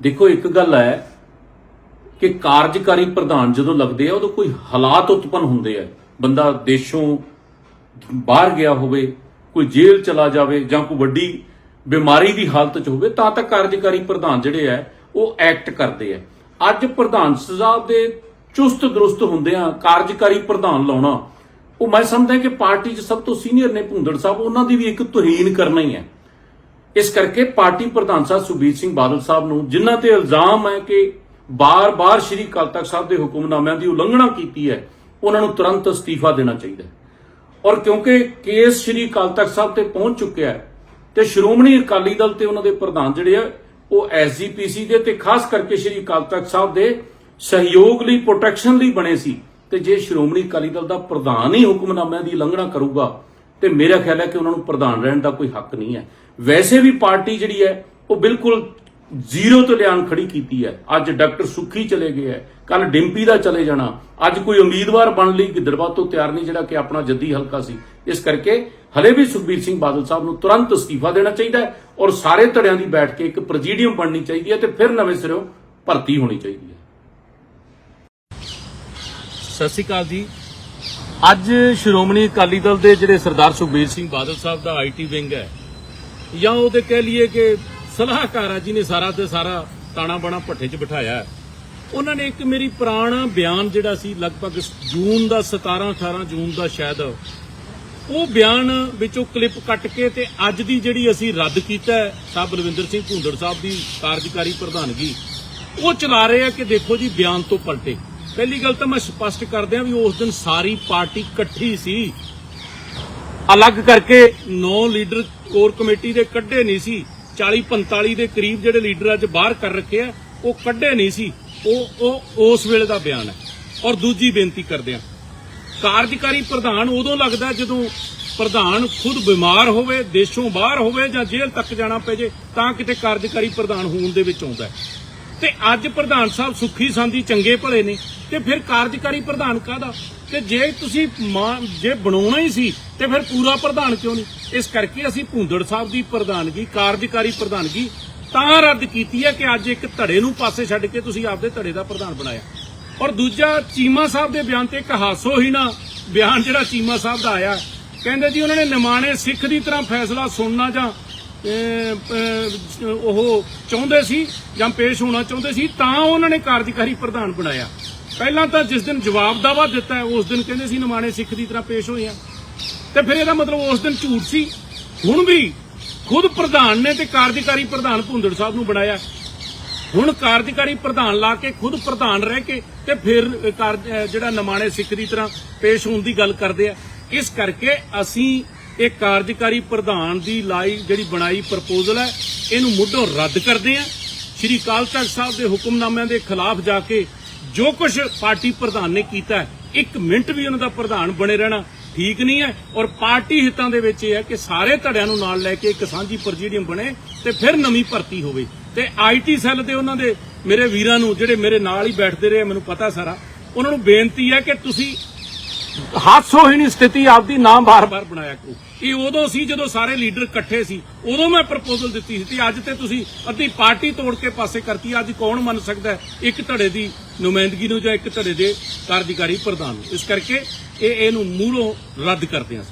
ਦੇਖੋ, ਇੱਕ ਗੱਲ ਹੈ ਕਿ ਕਾਰਜਕਾਰੀ ਪ੍ਰਧਾਨ ਜਦੋਂ ਲੱਗਦੇ ਆ, ਉਦੋਂ ਕੋਈ ਹਾਲਾਤ ਉਤਪੰਨ ਹੁੰਦੇ ਆ। ਬੰਦਾ ਦੇਸ਼ੋਂ ਬਾਹਰ ਗਿਆ ਹੋਵੇ, ਕੋਈ ਜੇਲ੍ਹ ਚਲਾ ਜਾਵੇ ਜਾਂ ਕੋਈ ਵੱਡੀ ਬਿਮਾਰੀ ਦੀ ਹਾਲਤ 'ਚ ਹੋਵੇ, ਤਾਂ ਤਾਂ ਕਾਰਜਕਾਰੀ ਪ੍ਰਧਾਨ ਜਿਹੜੇ ਆ, ਉਹ ਐਕਟ ਕਰਦੇ ਆ। ਅੱਜ ਪ੍ਰਧਾਨ ਸਾਹਿਬ ਦੇ ਚੁਸਤ ਦਰੁਸਤ ਹੁੰਦੇ ਆ ਕਾਰਜਕਾਰੀ ਪ੍ਰਧਾਨ ਲਾਉਣਾ। ਉਹ ਮੈਂ ਸਮਝਦਾ ਕਿ ਪਾਰਟੀ 'ਚ ਸਭ ਤੋਂ ਸੀਨੀਅਰ ਨੇ ਭੁੰਦੜ ਸਾਹਿਬ, ਉਹਨਾਂ ਦੀ ਵੀ ਇੱਕ ਤੁਹੀਨ ਕਰਨਾ ਹੀ ਹੈ। ਇਸ ਕਰਕੇ ਪਾਰਟੀ ਪ੍ਰਧਾਨ ਸਾਹਿਬ ਸੁਖਬੀਰ ਸਿੰਘ ਬਾਦਲ ਸਾਹਿਬ ਨੂੰ ਜਿਨ੍ਹਾਂ ਤੇ ਇਲਜ਼ਾਮ ਹੈ ਕਿ ਬਾਰ-ਬਾਰ ਸ਼੍ਰੀ ਅਕਾਲ ਤਖਤ ਸਾਹਿਬ ਦੇ ਹੁਕਮਨਾਮਿਆਂ ਦੀ ਉਲੰਘਣਾ ਕੀਤੀ ਹੈ, ਉਹਨਾਂ ਨੂੰ ਤੁਰੰਤ ਅਸਤੀਫਾ ਦੇਣਾ ਚਾਹੀਦਾ ਹੈ। ਔਰ ਕਿਉਂਕਿ ਕੇਸ ਸ਼੍ਰੀ ਅਕਾਲ ਤਖਤ ਸਾਹਿਬ ਤੇ ਪਹੁੰਚ ਚੁੱਕਿਆ ਹੈ ਤੇ ਸ਼੍ਰੋਮਣੀ ਅਕਾਲੀ ਦਲ ਤੇ ਉਹਨਾਂ ਦੇ ਪ੍ਰਧਾਨ ਜਿਹੜੇ ਆ, ਉਹ ਐਸਜੀਪੀਸੀ ਦੇ ਤੇ ਖਾਸ ਕਰਕੇ ਸ਼੍ਰੀ ਅਕਾਲ ਤਖਤ ਸਾਹਿਬ ਦੇ ਸਹਿਯੋਗ ਲਈ ਪ੍ਰੋਟੈਕਸ਼ਨ ਲਈ ਬਣੇ ਸੀ। ਤੇ ਜੇ ਸ਼੍ਰੋਮਣੀ ਅਕਾਲੀ ਦਲ ਦਾ ਪ੍ਰਧਾਨ ਹੀ ਹੁਕਮਨਾਮਿਆਂ ਦੀ ਉਲੰਘਣਾ ਕਰੂਗਾ ਤੇ ਮੇਰਾ ਖਿਆਲ ਹੈ ਕਿ ਉਹਨਾਂ ਨੂੰ ਪ੍ਰਧਾਨ ਰਹਿਣ ਦਾ ਕੋਈ ਹੱਕ ਨਹੀਂ ਹੈ। ਵੈਸੇ ਵੀ ਪਾਰਟੀ ਜਿਹੜੀ ਹੈ, ਉਹ ਬਿਲਕੁਲ ਜ਼ੀਰੋ ਤੋਂ ਲਿਆਣ ਖੜੀ ਕੀਤੀ ਹੈ। ਅੱਜ ਡਾਕਟਰ ਸੁੱਖੀ ਚਲੇ ਗਏ ਹੈ ਕੱਲ ਡਿੰਪੀ ਦਾ ਚਲੇ ਜਾਣਾ। ਅੱਜ ਕੋਈ ਉਮੀਦਵਾਰ ਬਣ ਲਈ ਗਿੱਦੜਬਾਹ ਤੋਂ ਤਿਆਰ ਨਹੀਂ ਜਿਹੜਾ ਕਿ ਆਪਣਾ ਜੱਦੀ ਹਲਕਾ ਸੀ। ਇਸ ਕਰਕੇ ਹਲੇ ਵੀ ਸੁਖਬੀਰ ਸਿੰਘ ਬਾਦਲ ਸਾਹਿਬ ਨੂੰ ਤੁਰੰਤ ਅਸਤੀਫਾ ਦੇਣਾ ਚਾਹੀਦਾ ਹੈ ਔਰ ਸਾਰੇ ਧੜਿਆਂ ਦੀ ਬੈਠ ਕੇ ਇੱਕ ਪ੍ਰੈਜ਼ੀਡੀਅਮ ਬਣਨੀ ਚਾਹੀਦੀ ਹੈ ਤੇ ਫਿਰ ਨਵੇਂ ਸਿਰੋਂ ਭਰਤੀ ਹੋਣੀ ਚਾਹੀਦੀ ਹੈ। ਸਤਿ ਸ਼੍ਰੀ ਅਕਾਲ ਜੀ। ਅੱਜ ਸ਼੍ਰੋਮਣੀ ਅਕਾਲੀ ਦਲ ਦੇ ਜਿਹੜੇ ਸਰਦਾਰ ਸੁਖਬੀਰ ਸਿੰਘ ਬਾਦਲ ਸਾਹਿਬ ਦਾ ਆਈਟੀ ਵਿੰਗ ਹੈ, ਜਾਂ ਉਹਦੇ ਕਹਿ ਲਈਏ ਕਿ ਸਲਾਹਕਾਰ ਆ, ਜਿਹਨੇ ਸਾਰਾ ਤੇ ਸਾਰਾ ਤਾਣਾ ਬਾਣਾ ਭੱਠੇ 'ਚ ਬਿਠਾਇਆ ਉਹਨਾਂ ਨੇ ਇੱਕ ਮੇਰੀ ਪੁਰਾਣਾ ਬਿਆਨ ਜਿਹੜਾ ਸੀ, ਲਗਭਗ ਜੂਨ ਦਾ 17 18 ਜੂਨ ਦਾ ਸ਼ਾਇਦ, ਉਹ ਬਿਆਨ ਵਿੱਚੋਂ ਕਲਿੱਪ ਕੱਟ ਕੇ ਤੇ ਅੱਜ ਦੀ ਜਿਹੜੀ ਅਸੀਂ ਰੱਦ ਕੀਤਾ ਸਾਹਿਬ ਬਲਵਿੰਦਰ ਸਿੰਘ ਭੁੰਦੜ ਸਾਹਿਬ ਦੀ ਕਾਰਜਕਾਰੀ ਪ੍ਰਧਾਨਗੀ, ਉਹ ਚਲਾ ਰਹੇ ਆ ਕਿ ਦੇਖੋ ਜੀ ਬਿਆਨ ਤੋਂ ਪਲਟੇ। ਪਹਿਲੀ ਗੱਲ ਤਾਂ ਮੈਂ ਸਪਸ਼ਟ ਕਰ ਦਿਆਂ ਵੀ ਉਸ ਦਿਨ ਸਾਰੀ ਪਾਰਟੀ ਇਕੱਠੀ ਸੀ। ਅਲੱਗ ਕਰਕੇ 9 ਲੀਡਰ ਕੋਰ ਕਮੇਟੀ ਦੇ ਕੱਢੇ ਨਹੀਂ ਸੀ। 40 45 ਦੇ ਕਰੀਬ ਜਿਹੜੇ ਲੀਡਰ ਅੱਜ ਬਾਹਰ ਕਰ ਰੱਖੇ ਆ, ਉਹ ਕੱਢੇ ਨਹੀਂ ਸੀ। ਉਹ ਉਹ ਉਸ ਵੇਲੇ ਦਾ ਬਿਆਨ ਹੈ। ਔਰ ਦੂਜੀ ਬੇਨਤੀ ਕਰਦੇ ਆ ਕਾਰਜਕਾਰੀ ਪ੍ਰਧਾਨ ਉਦੋਂ ਲੱਗਦਾ ਜਦੋਂ ਪ੍ਰਧਾਨ ਖੁਦ ਬਿਮਾਰ ਹੋਵੇ, ਦੇਸ਼ੋਂ ਬਾਹਰ ਹੋਵੇ ਜਾਂ ਜੇਲ੍ਹ ਤੱਕ ਜਾਣਾ ਪੈ ਜੇ, ਤਾਂ ਕਿਤੇ ਕਾਰਜਕਾਰੀ ਪ੍ਰਧਾਨ ਹੋਣ ਦੇ ਵਿੱਚ ਆਉਂਦਾ ਤੇ ਅੱਜ ਪ੍ਰਧਾਨ ਸਾਹਿਬ ਸੁੱਖੀ ਸੰਦੀ ਚੰਗੇ ਭਲੇ ਨੇ। ਤੇ ਫਿਰ ਕਾਰਜਕਾਰੀ ਪ੍ਰਧਾਨ ਕਾਹਦਾ? ਤੇ ਜੇ ਤੁਸੀਂ ਮਾਂ- ਜੇ ਬਣਾਉਣਾ ਹੀ ਸੀ, ਤੇ ਫਿਰ ਪੂਰਾ ਪ੍ਰਧਾਨ ਕਿਉਂ ਨਹੀਂ? ਇਸ ਕਰਕੇ ਅਸੀਂ ਭੁੰਦੜ ਸਾਹਿਬ ਦੀ ਪ੍ਰਧਾਨਗੀ, ਕਾਰਜਕਾਰੀ ਪ੍ਰਧਾਨਗੀ ਤਾਂ ਰੱਦ ਕੀਤੀ ਹੈ ਕਿ ਅੱਜ ਇੱਕ ਧੜੇ ਨੂੰ ਪਾਸੇ ਛੱਡ ਕੇ ਤੁਸੀਂ ਆਪਦੇ ਧੜੇ ਦਾ ਪ੍ਰਧਾਨ ਬਣਾਇਆ। ਔਰ ਦੂਜਾ, ਚੀਮਾ ਸਾਹਿਬ ਦੇ ਬਿਆਨ ਤੇ ਇੱਕ ਹਾਸੋ ਹੀ ਨਾ ਬਿਆਨ ਜਿਹੜਾ ਚੀਮਾ ਸਾਹਿਬ ਦਾ ਆਇਆ, ਕਹਿੰਦੇ ਜੀ ਉਹਨਾਂ ਨੇ ਨਿਮਾਣੇ ਸਿੱਖ ਦੀ ਤਰ੍ਹਾਂ ਫੈਸਲਾ ਸੁਣਨਾ ਜਾਂ ਉਹ ਚਾਹੁੰਦੇ ਸੀ ਜਾਂ ਪੇਸ਼ ਹੋਣਾ ਚਾਹੁੰਦੇ ਸੀ, ਤਾਂ ਉਹਨਾਂ ਨੇ ਕਾਰਜਕਾਰੀ ਪ੍ਰਧਾਨ ਬਣਾਇਆ। ਪਹਿਲਾਂ ਤਾਂ ਜਿਸ ਦਿਨ ਜਵਾਬ ਦਾਵਾ ਦਿੱਤਾ ਉਸ ਦਿਨ ਕਹਿੰਦੇ ਸੀ ਨਿਮਾਣੇ ਸਿੱਖ ਦੀ ਤਰ੍ਹਾਂ ਪੇਸ਼ ਹੋਏ ਆ। ਤੇ ਫਿਰ ਇਹਦਾ ਮਤਲਬ ਉਸ ਦਿਨ ਝੂਠ ਸੀ। ਹੁਣ ਵੀ ਖੁਦ ਪ੍ਰਧਾਨ ਨੇ ਤੇ ਕਾਰਜਕਾਰੀ ਪ੍ਰਧਾਨ ਭੁੰਦੜ ਸਾਹਿਬ ਨੂੰ ਬਣਾਇਆ। ਹੁਣ ਕਾਰਜਕਾਰੀ ਪ੍ਰਧਾਨ ਲਾ ਕੇ ਖੁਦ ਪ੍ਰਧਾਨ ਰਹਿ ਕੇ ਤੇ ਫਿਰ ਜਿਹੜਾ ਨਮਾਣੇ ਸਿੱਖ ਦੀ ਤਰ੍ਹਾਂ ਪੇਸ਼ ਹੋਣ ਦੀ ਗੱਲ ਕਰਦੇ ਆ। ਇਸ ਕਰਕੇ ਅਸੀਂ ਇਹ ਕਾਰਜਕਾਰੀ ਪ੍ਰਧਾਨ ਦੀ ਲਾਈ ਜਿਹੜੀ ਬਣਾਈ ਪ੍ਰਪੋਜ਼ਲ ਹੈ, ਇਹਨੂੰ ਮੁੱਢੋਂ ਰੱਦ ਕਰਦੇ ਆ। ਸ਼੍ਰੀ ਅਕਾਲ ਤਖਤ ਸਾਹਿਬ ਦੇ ਹੁਕਮਨਾਮਿਆਂ ਦੇ ਖਿਲਾਫ ਜਾ ਕੇ ਜੋ ਕੁਝ ਪਾਰਟੀ ਪ੍ਰਧਾਨ ਨੇ ਕੀਤਾ ਇੱਕ ਮਿੰਟ ਵੀ ਉਹਨਾਂ ਦਾ ਪ੍ਰਧਾਨ ਬਣੇ ਰਹਿਣਾ ਠੀਕ ਨਹੀਂ ਹੈ। ਔਰ ਪਾਰਟੀ ਹਿੱਤਾਂ ਦੇ ਵਿੱਚ ਇਹ ਹੈ ਕਿ ਸਾਰੇ ਧੜਿਆਂ ਨੂੰ ਨਾਲ ਲੈ ਕੇ ਇੱਕ ਸਾਂਝੀ ਪ੍ਰੈਜ਼ੀਡੀਅਮ ਬਣੇ ਤੇ ਫਿਰ ਨਵੀਂ ਭਰਤੀ ਹੋਵੇ। ਤੇ ਆਈਟੀ ਸੈੱਲ ਦੇ ਉਹਨਾਂ ਦੇ ਮੇਰੇ ਵੀਰਾਂ ਨੂੰ, ਜਿਹੜੇ ਮੇਰੇ ਨਾਲ ਹੀ ਬੈਠਦੇ ਰਹੇ, ਮੈਨੂੰ ਪਤਾ ਸਾਰਾ, ਉਹਨਾਂ ਨੂੰ ਬੇਨਤੀ ਹੈ ਕਿ ਤੁਸੀਂ ਹਾਸੋਹੀਣੀ ਸਥਿਤੀ ਆਪਦੀ ਨਾਮ ਬਾਰ-ਬਾਰ ਬਣਾਇਆ ਕਰੋ। ਇਹ ਉਦੋਂ ਸੀ ਜਦੋਂ ਸਾਰੇ ਲੀਡਰ ਇਕੱਠੇ ਸੀ। ਉਦੋਂ ਮੈਂ ਪ੍ਰਪੋਜ਼ਲ ਦਿੱਤੀ ਸੀ ਤੇ ਅੱਜ ਤੇ ਤੁਸੀਂ ਅੱਧੀ ਪਾਰਟੀ ਤੋੜ ਕੇ ਪਾਸੇ ਕਰਤੀ। ਅੱਜ ਕੌਣ ਮੰਨ ਸਕਦਾ ਇੱਕ ਧੜੇ ਦੀ ਨੁਮਾਇੰਦਗੀ ਨੂੰ ਜਾਂ ਇੱਕ ਧੜੇ ਦੇ ਕਾਰਜਕਾਰੀ ਪ੍ਰਧਾਨ ਨੂੰ। ਇਸ ਕਰਕੇ ਇਹ ਇਹਨੂੰ ਮੂਹਰੋਂ ਰੱਦ ਕਰਦੇ ਹਾਂ